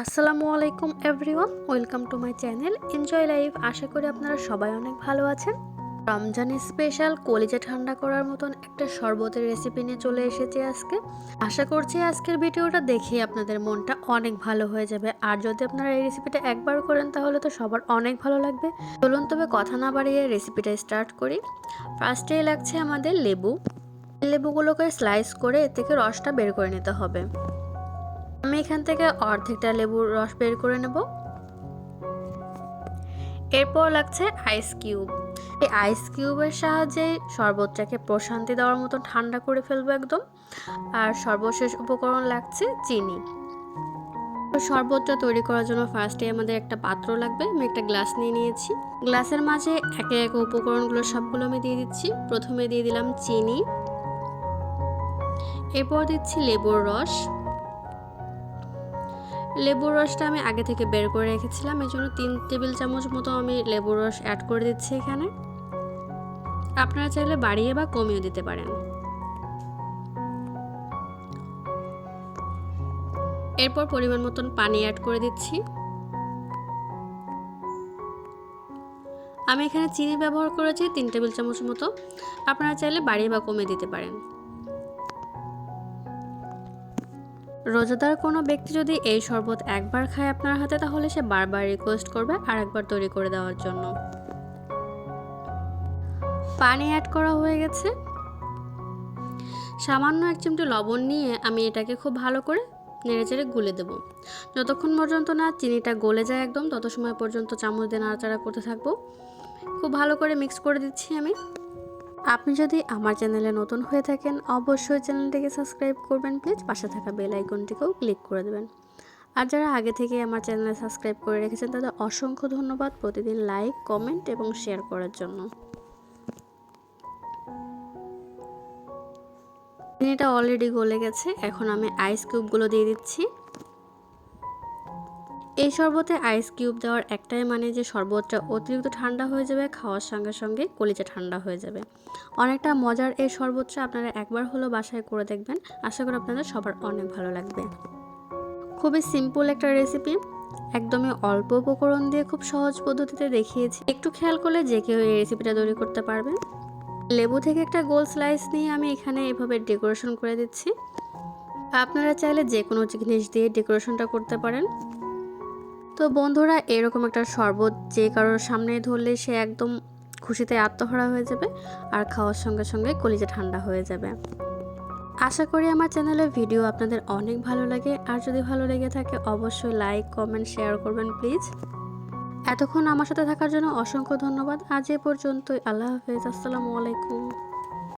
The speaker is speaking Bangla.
আসসালামু আলাইকুম everyone, welcome to my channel enjoy life. আশা করি আপনারা সবাই অনেক ভালো আছেন। রমজানের স্পেশাল কলিজা ঠান্ডা করার মতন একটা শরবতের রেসিপি নিয়ে চলে এসেছি আজকে। আশা করছি আজকের ভিডিওটা দেখে আপনাদের মনটা অনেক ভালো হয়ে যাবে। আর যদি আপনারা এই রেসিপিটা একবার করেন, তাহলে তো সবার অনেক ভালো লাগবে। চলুন তবে কথা না বাড়িয়ে রেসিপিটা স্টার্ট করি। ফার্স্টেই লাগছে আমাদের লেবু। লেবুগুলোকে স্লাইস করে এর থেকে রসটা বের করে নিতে হবে। আমি এখান থেকে অর্ধেকটা লেবুর রস বের করে নেব। এরপর লাগছে আইস কিউব এই আইস কিউবের সাহায্যে শরবতটাকে প্রশান্তি দেওয়ার মতো ঠান্ডা করে ফেলব একদম। আর সর্বশেষ উপকরণ লাগছে চিনি। শরবতটা তৈরি করার জন্য ফার্স্টে আমাদের একটা পাত্র লাগবে, আমি একটা গ্লাস নিয়ে নিয়েছি। গ্লাসের মাঝে একে একে উপকরণগুলো সবগুলো আমি দিয়ে দিচ্ছি। প্রথমে দিয়ে দিলাম চিনি। এরপর দিচ্ছি লেবুর রস। লেবুর রসটা আমি আগে থেকে বের করে রেখেছিলাম এই জন্য তিন টেবিল চামচ মতো আমি লেবুর রস অ্যাড করে দিচ্ছি এখানে। আপনারা চাইলে বাড়িয়ে বা কমিয়ে দিতে পারেন। এরপর পরিমাণ মতন পানি অ্যাড করে দিচ্ছি। আমি এখানে চিনি ব্যবহার করেছি তিন টেবিল চামচ মতো। আপনারা চাইলে বাড়িয়ে বা কমিয়ে দিতে পারেন। রোজাদার কোনো ব্যক্তি যদি এই শরবত একবার খায় আপনার হাতে, তাহলে সে বারবার রিকোয়েস্ট করবে আর একবার তৈরি করে দেওয়ার জন্য। পানি অ্যাড করা হয়ে গেছে। সামান্য এক চিমটি লবণ নিয়ে আমি এটাকে খুব ভালো করে নেড়ে চেড়ে গুলে দেবো। যতক্ষণ পর্যন্ত না চিনিটা গলে যায় একদম, তত সময় পর্যন্ত চামচ দিয়ে নাড়াচাড়া করতে থাকব। খুব ভালো করে মিক্স করে দিচ্ছি আমি। আপনি যদি আমার চ্যানেলে নতুন হয়ে থাকেন, অবশ্যই চ্যানেলটিকে সাবস্ক্রাইব করবেন, প্লিজ। পাশে থাকা বেল আইকনটিকেও ক্লিক করে দেবেন। আর যারা আগে থেকে আমার চ্যানেলে সাবস্ক্রাইব করে রেখেছেন, তাদের অসংখ্য ধন্যবাদ প্রতিদিন লাইক, কমেন্ট এবং শেয়ার করার জন্য। চিনিটা অলরেডি গলে গেছে। এখন আমি আইস কিউবগুলো দিয়ে দিচ্ছি। এই শরবতে আইস কিউব দেওয়ার একটাই মানে যে শরবতটা অতিরিক্ত ঠান্ডা হয়ে যাবে, খাওয়ার সঙ্গে সঙ্গে কলিজা ঠান্ডা হয়ে যাবে। অনেকটা মজার এই শরবতটা আপনারা একবার হলো বাসায় করে দেখবেন। আশা করি আপনাদের সবার অনেক ভালো লাগবে। খুবই সিম্পল একটা রেসিপি একদমই অল্প উপকরণ দিয়ে খুব সহজ পদ্ধতিতে দেখিয়েছি। একটু খেয়াল করলে যে কেউ এই রেসিপিটা তৈরি করতে পারবেন। লেবু থেকে একটা গোল স্লাইস নিয়ে আমি এখানে এভাবে ডেকোরেশন করে দিচ্ছি। আপনারা চাইলে যে কোনো জিনিস দিয়ে ডেকোরেশনটা করতে পারেন। তো বন্ধুরা, এরকম একটা শরবত যে কারোর সামনে ধরলে সে একদম খুশিতে আত্মহারা হয়ে যাবে আর খাওয়ার সঙ্গে সঙ্গে কলিজা ঠান্ডা হয়ে যাবে। আশা করি আমার চ্যানেলের ভিডিও আপনাদের অনেক ভালো লাগে। আর যদি ভালো লেগে থাকে, অবশ্যই লাইক, কমেন্ট, শেয়ার করবেন প্লিজ। এতক্ষণ আমার সাথে থাকার জন্য অসংখ্য ধন্যবাদ। আজ এ পর্যন্তই। আল্লাহ হাফেজ। আসসালামু আলাইকুম।